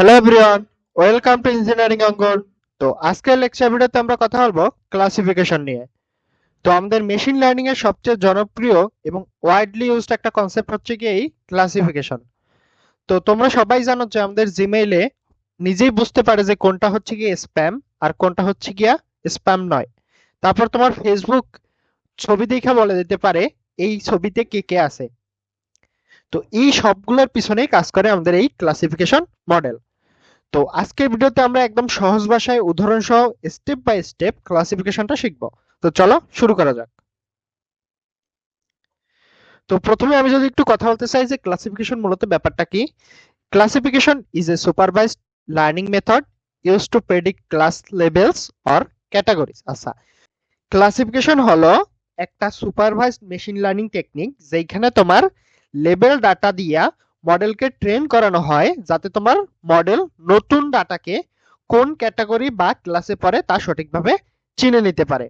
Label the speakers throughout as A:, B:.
A: Hello everyone welcome to engineering Angan তো আজকের lecture ভিডিওতে আমরা কথা বলব ক্লাসিফিকেশন নিয়ে। তো আমাদের মেশিন লার্নিং এর সবচেয়ে জনপ্রিয় এবং ওয়াইডলি ইউজড একটা কনসেপ্ট হচ্ছে কি এই ক্লাসিফিকেশন তো তোমরা সবাই জানো যে আমাদের জিমেইলে নিজেই বুঝতে পারে যে কোনটা হচ্ছে কি স্প্যাম আর কোনটা হচ্ছে গিয়া স্প্যাম নয়। তারপর তোমার ফেসবুক ছবি দেখে বলে দিতে পারে এই ছবিতে কে কে আছে। তো এই সবগুলোর পিছনেই কাজ করে আমাদের এই ক্লাসিফিকেশন মডেল তো আজকের ভিডিওতে আমরা একদম সহজ ভাষায় উদাহরণ সহ স্টেপ বাই স্টেপ ক্লাসিফিকেশনটা শিখব। তো চলো শুরু করা যাক। তো প্রথমে আমি যদি একটু কথা বলতে চাই যে ক্লাসিফিকেশন মূলত ব্যাপারটা কি? Classification is a supervised learning method use to predict class levels or categories আচ্ছা ক্লাসিফিকেশন হলো একটা সুপারভাইজড মেশিন লার্নিং টেকনিক যেখানে তোমার লেভেল ডাটা দিয়া মডেলকে ট্রেন করানো হয় যাতে তোমার মডেল নতুন ডাটাকে কোন ক্যাটাগরি বা ক্লাসে পড়ে তা সঠিকভাবে চিনে নিতে পারে।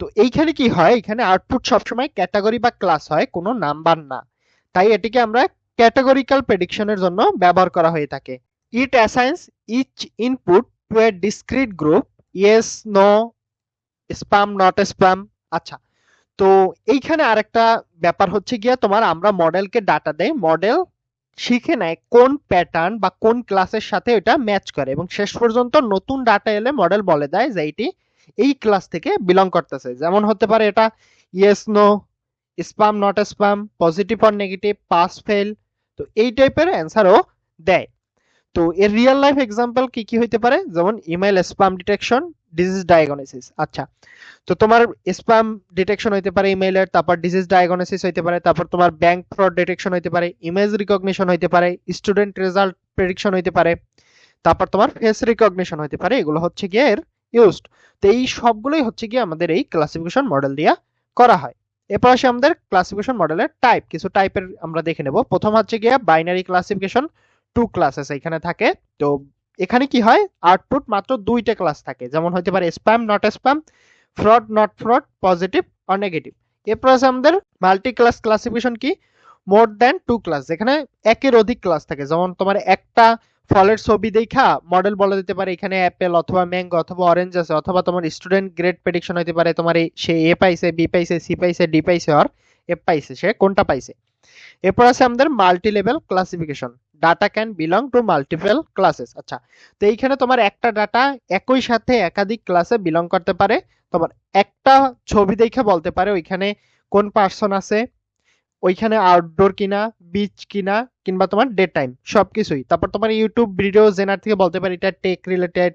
A: তো এইখানে কি হয়? এখানে আউটপুট সবসময় ক্যাটাগরি বা ক্লাস হয়, কোনো নাম্বার না। তাই এটিকে আমরা ক্যাটাগরিক্যাল প্রেডিকশনের জন্য ব্যবহার করা হয়ে থাকে। It assigns each input to a discrete group yes no spam not spam আচ্ছা তো এইখানে আরেকটা ব্যাপার হচ্ছে গিয়া তোমার আমরা মডেলকে ডাটা দেই। মডেল শিখে নেয় কোন প্যাটার্ন বা কোন ক্লাসের সাথে এটা ম্যাচ করে এবং শেষ পর্যন্ত নতুন ডাটা এলে মডেল বলে দেয় যে এটি এই ক্লাস থেকে বিলং করতেছে। যেমন হতে পারে এটা yes no spam not spam positive or negative pass fail তো এই টাইপের অ্যান্সারও দেয়। তো এর রিয়েল লাইফ এক্সাম্পল কি কি হইতে পারে? যেমন email spam detection disease diagnosis আচ্ছা। তো তোমার স্প্যাম ডিটেকশন হইতে পারে ইমেইলের তারপর ডিজিজ ডায়াগনোসিস হইতে পারে, তারপর তোমার ব্যাংক ফ্রড ডিটেকশন হইতে পারে ইমেজ রিকগনিশন হইতে পারে স্টুডেন্ট রেজাল্ট প্রেডিকশন হইতে পারে, তারপর তোমার ফেস রিকগনিশন হইতে পারে, এগুলো হচ্ছে গিয়ে এর ইউজড তো এই সবগুলোই হচ্ছে গিয়ে আমাদের এই ক্লাসিফিকেশন মডেল দিয়া করা হয়। এরপর আসে আমাদের ক্লাসিফিকেশন মডেলের টাইপ কিছু টাইপের আমরা দেখে নেব। প্রথম হচ্ছে গিয়ে বাইনারি ক্লাসিফিকেশন টু ক্লাসেস এখানে থাকে। তো এখানে কি হয়? আউটপুট মাত্র দুইটা ক্লাস থাকে। যেমন হতে পারে spam not spam fraud not fraud positive or negative এরপর আছে আমাদের মাল্টি ক্লাস ক্লাসিফিকেশন কি? মোর দ্যান টু ক্লাস যেখানে একের অধিক ক্লাস থাকে। যেমন তোমার একটা ফলের ছবি দেখা মডেল বলে দিতে পারে এখানে অ্যাপেল অথবা ম্যাঙ্গো অথবা অরেঞ্জ আছে, অথবা তোমার স্টুডেন্ট গ্রেড প্রেডিকশন হতে পারে তোমার সে এ পাইছে বি পাইছে সি পাইছে ডি পাইছে আর এফ পাইছে, সে কোনটা পাইছে? এরপর আছে আমাদের multi level classification data can belong to multiple classes আচ্ছা তো এইখানে তোমার একটা ডাটা একই সাথে একাধিক ক্লাসে বিলং করতে পারে। তোমার একটা ছবি দেখে বলতে পারে ওইখানে কোন পার্সন আছে, ওইখানে আউটডোর কিনা বিচ কিনা, কিংবা তোমার ডে টাইম সবকিছুই। তারপর তোমার ইউটিউব ভিডিও জেনার থেকে বলতে পারে এটা টেক রিলেটেড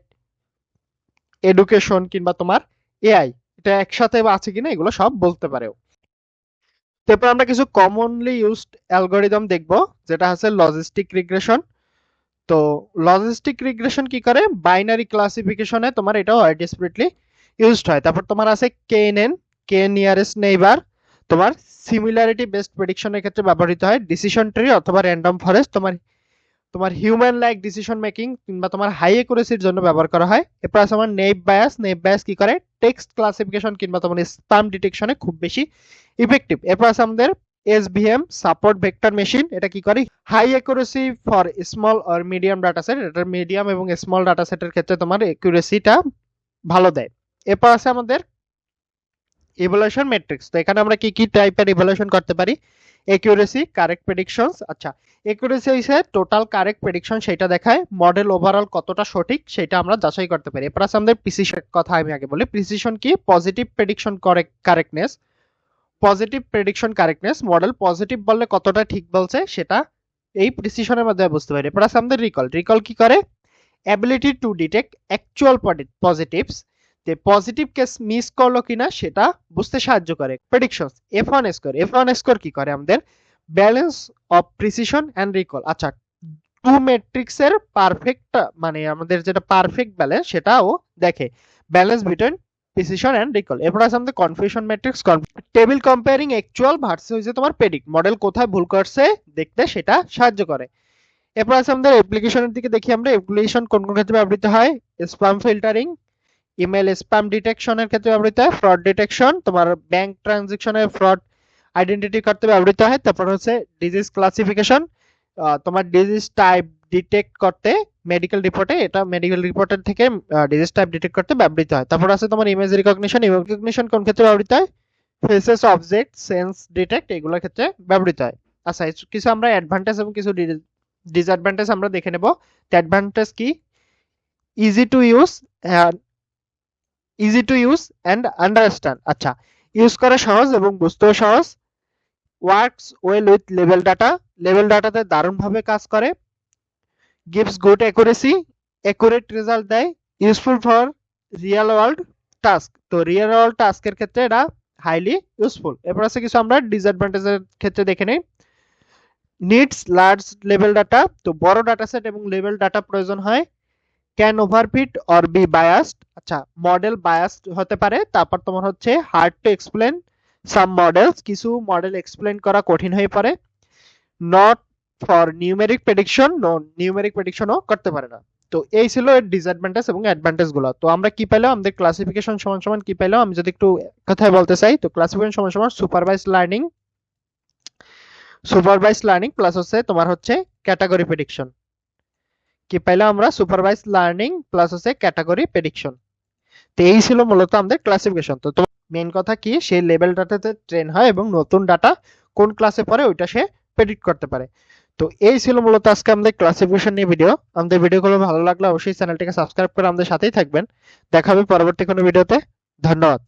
A: এডুকেশন কিংবা তোমার এআই এটা একসাথে আছে কিনা, এগুলো সব বলতে পারেও। তারপর আমরা কিছু কমনলি ইউজড অ্যালগোরিদম দেখব, যেটা আছে লজিস্টিক রিগ্রেশন তো লজিস্টিক রিগ্রেশন কি করে? বাইনারি ক্লাসিফিকেশনে তোমার এটা ডিসপ্রিটলি ইউজড হয়। তারপর তোমার আছে কেএনএন কে নিয়ারেস্ট নেইবার তোমার সিমিলারিটি বেসড প্রেডিকশনের ক্ষেত্রে ব্যবহৃত হয়। ডিসিশন ট্রি অথবা র্যান্ডম ফরেস্ট তোমার তোমার হিউম্যান লাইক ডিসিশন মেকিং কিংবা তোমার হাই একুরেসির জন্য ব্যবহার করা হয়। এরপর আছে আমার নেইভ বায়াস নেইভ বায়াস কি করে? টেক্সট ক্লাসিফিকেশন কিংবা তোমার স্পাম ডিটেকশনে খুব বেশি ইফেক্টিভ এরপর আছে আমাদের এসভিএম সাপোর্ট ভেক্টর মেশিন এটা কি করে? High accuracy for small or medium data set এটা মিডিয়াম এবং স্মল ডাটা সেটের ক্ষেত্রে তোমার একুরেসিটা ভালো দেয়। এরপর আছে আমাদের ইভ্যালুয়েশন ম্যাট্রিক্স তো এখানে আমরা কি কি টাইপের ইভ্যালুয়েশন করতে পারি? একিউরেসি কারেক্ট প্রেডিকশনস আচ্ছা একিউরেসি হইছে টোটাল কারেক্ট প্রেডিকশন সেটা দেখায় মডেল ওভারঅল কতটা সঠিক, সেটা আমরা যাচাই করতে পারি। এরপর আছে আমাদের প্রিসিশন কথা আমি আগে বলি। প্রিসিশন কি? Positive prediction correct correctness positive prediction correctness model positive বললে কতটা ঠিক বলছে সেটা এই প্রিসিশনের মাধ্যমে বুঝতে পারি। আছে আমাদের রিকল রিকল কি করে? Ability to detect actual positives যে পজিটিভ কেস মিস করল কিনা সেটা বুঝতে সাহায্য করে। Predictions F one score F one score কি করে আমাদের? Balance of precision and recall আচ্ছা টু ম্যাট্রিক্সের পারফেক্ট মানে আমাদের যেটা পারফেক্ট ব্যালেন্স সেটাও দেখে। Balance between precision and recall এরপর আছে আমাদের confusion matrix table comparing actual versus হচ্ছে তোমার প্রেডিক্ট মডেল কোথায় ভুল করছে, দেখতে সেটা সাহায্য করে। এরপর আছে আমাদের অ্যাপ্লিকেশনের দিকে দেখি আমরা অ্যাপ্লিকেশন কোন কোন ক্ষেত্রে ব্যবহৃত হয়? স্প্যাম ফিল্টারিং ইমেল স্প্যাম ডিটেকশনের ক্ষেত্রে ব্যবহৃত হয় ফ্রড ডিটেকশন তোমার ব্যাংক ট্রানজেকশনের ফ্রড আইডেন্টিটি করতে ব্যবহৃত হয়, তারপর হচ্ছে ডিজিজ ক্লাসিফিকেশন তোমার ডিজিজ টাইপ ডিটেক্ট করতে মেডিকেল রিপোর্টে এটা মেডিকেল রিপোর্টের থেকে ডিজিজ টাইপ ডিটেক্ট করতে ব্যবহৃত হয়। তারপর আছে তোমার ইমেজ রিকগনিশন ইমেজ রিকগনিশন কোন ক্ষেত্রে ব্যবহৃত হয়? ফেসেস অবজেক্ট সেন্স ডিটেক্ট এগুলোর ক্ষেত্রে ব্যবহৃত হয়। আচ্ছা কিছু আমরা অ্যাডভান্টেজ এবং কিছু ডিসঅ্যাডভান্টেজ আমরা দেখে নেব। অ্যাডভান্টেজ কি? Easy to use easy to use and understand আচ্ছা ইউজ করা সহজ এবং বুঝতেও সহজ। Works well with level data level ডাটাতে দারুণভাবে কাজ করে। Gives good accuracy accurate result দেয়। Useful for real world task তো রিয়েল ওয়ার্ল্ড টাস্কের ক্ষেত্রে এটা হাইলি ইউজফুল এরপর আছে কিছু আমরা ডিসঅ্যাডভান্টেজের ক্ষেত্রে দেখে নেই। নিডস লার্জ লেভেল ডাটা তো বড় ডাটা সেট এবং লেভেল ডাটা প্রয়োজন হয়। Can overfit or be biased আচ্ছা মডেল বায়াসড হতে পারে। তারপর তোমার হচ্ছে hard to explain some models কিছু মডেল এক্সপ্লেন করা কঠিন হয়ে পড়ে। Not for numeric prediction no numeric প্রেডিকশনও করতে পারে না। তো এই ছিল এর ডিসঅ্যাডভান্টেজ এবং অ্যাডভান্টেজগুলো। তো আমরা কি পেলাম? আমাদের ক্লাসিফিকেশন সমান সমান কি পেলাম? আমি যদি একটু কথায় বলতে চাই, তো ক্লাসিফিকেশন সমান সমান supervise learning supervise learning plus হচ্ছে তোমার হচ্ছে ক্যাটাগরি প্রেডিকশন কি পাইলাম আমরা? সুপারভাইজ লার্নিং প্লাস হচ্ছে ক্যাটাগরি প্রেডিকশন তো এই ছিল মূলত আমাদের ক্লাসিফিকেশন তো তোমার মেন কথা কি? সেই লেভেল ডাটাতে ট্রেন হয় এবং নতুন ডাটা কোন ক্লাসে পড়ে, ওইটা সে প্রেডিক্ট করতে পারে। তো এই ছিল মূলত আজকে আমাদের ক্লাসিফিকেশন নিয়ে ভিডিও আমাদের ভিডিওগুলো ভালো লাগলে অবশ্যই চ্যানেলটিকে সাবস্ক্রাইব করে আমাদের সাথেই থাকবেন। দেখা হবে পরবর্তী কোনো ভিডিওতে ধন্যবাদ।